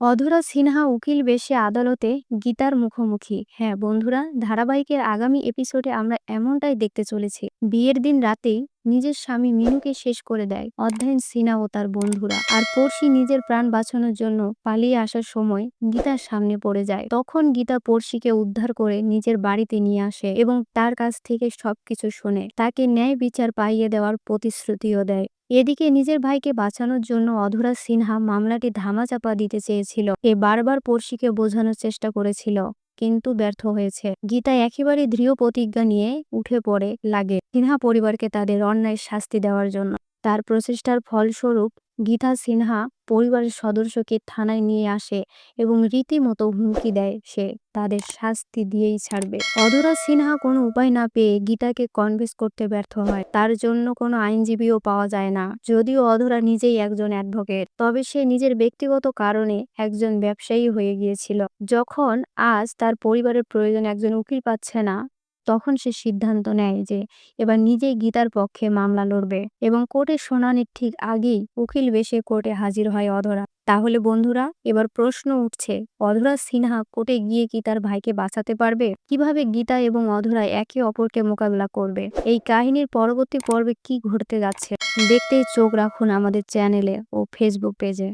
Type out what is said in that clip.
অধরা সিনহা উকিল বেশে আদালতে গীতার মুখোমুখি। হ্যাঁ বন্ধুরা, ধারাবাহিকের আগামী এপিসোডে আমরা এমনটাই দেখতে চলেছি। বিয়ের দিন রাতেই নিজের স্বামী মিনুকে শেষ করে দেয়। অধ্যয়ন সিনহা ও তার বন্ধুরা। আর পড়শি নিজের প্রাণ বাঁচানোর জন্য পালিয়ে আসার সময় গীতার সামনে পড়ে যায়। তখন গীতা পড়শিকে উদ্ধার করে নিজের বাড়িতে নিয়ে আসে এবং তার কাছ থেকে সবকিছু শোনে। তাকে ন্যায় বিচার পাইয়ে দেওয়ার প্রতিশ্রুতিও দেয়। এদিকে নিজের ভাইকে বাঁচানোর জন্য অধরা সিনহা মামলাটি ধামাচাপা দিতে চেয়েছিল। এ বারবার পড়শিকে বোঝানোর চেষ্টা করেছিল। কিন্তু ব্যর্থ হয়েছে। গীতা একেবারে দৃঢ় প্রতিজ্ঞা নিয়ে উঠে পড়ে লাগে। সিনহা পরিবারকে তাদের অন্যায় শাস্তি দেওয়ার জন্য। তার প্রচেষ্টার ফলস্বরূপ গীতা সিনহা পরিবারের সদস্যকে থানায় নিয়ে আসে এবং রীতিমতো হুমকি দেয় সে। তাদের শাস্তি দিয়েই ছাড়বে। অধরা সিনহা কোনো উপায় না পেয়ে গীতাকে কনভিন্স করতে ব্যর্থ হয়। তার জন্য কোনো আইনজীবীও পাওয়া যায় না। যদিও অধরা নিজেই একজন অ্যাডভোকেট, তবে সে নিজের ব্যক্তিগত কারণে একজন ব্যবসায়ী হয়ে গিয়েছিল। যখন আজ তার পরিবারের প্রয়োজন একজন উকিল পাচ্ছে না তখন সে সিদ্ধান্ত নেয় যে, এবার নিজেই গীতার পক্ষে মামলা লড়বে এবং কোর্টের শুনানির ঠিক আগেই উকিল বেশে কোর্টে হাজির হয় অধরা। তাহলে বন্ধুরা, এবার প্রশ্ন উঠছে, অধরা সিনহা কোর্টে গিয়ে কি তার ভাইকে বাঁচাতে পারবে? কীভাবে গীতা এবং অধরা একে অপরকে মোকাবিলা করবে? এই কাহিনীর পরবর্তী পর্বে কি ঘটতে যাচ্ছে? দেখতেই চোখ রাখুন আমাদের চ্যানেলে ও ফেসবুক পেজে।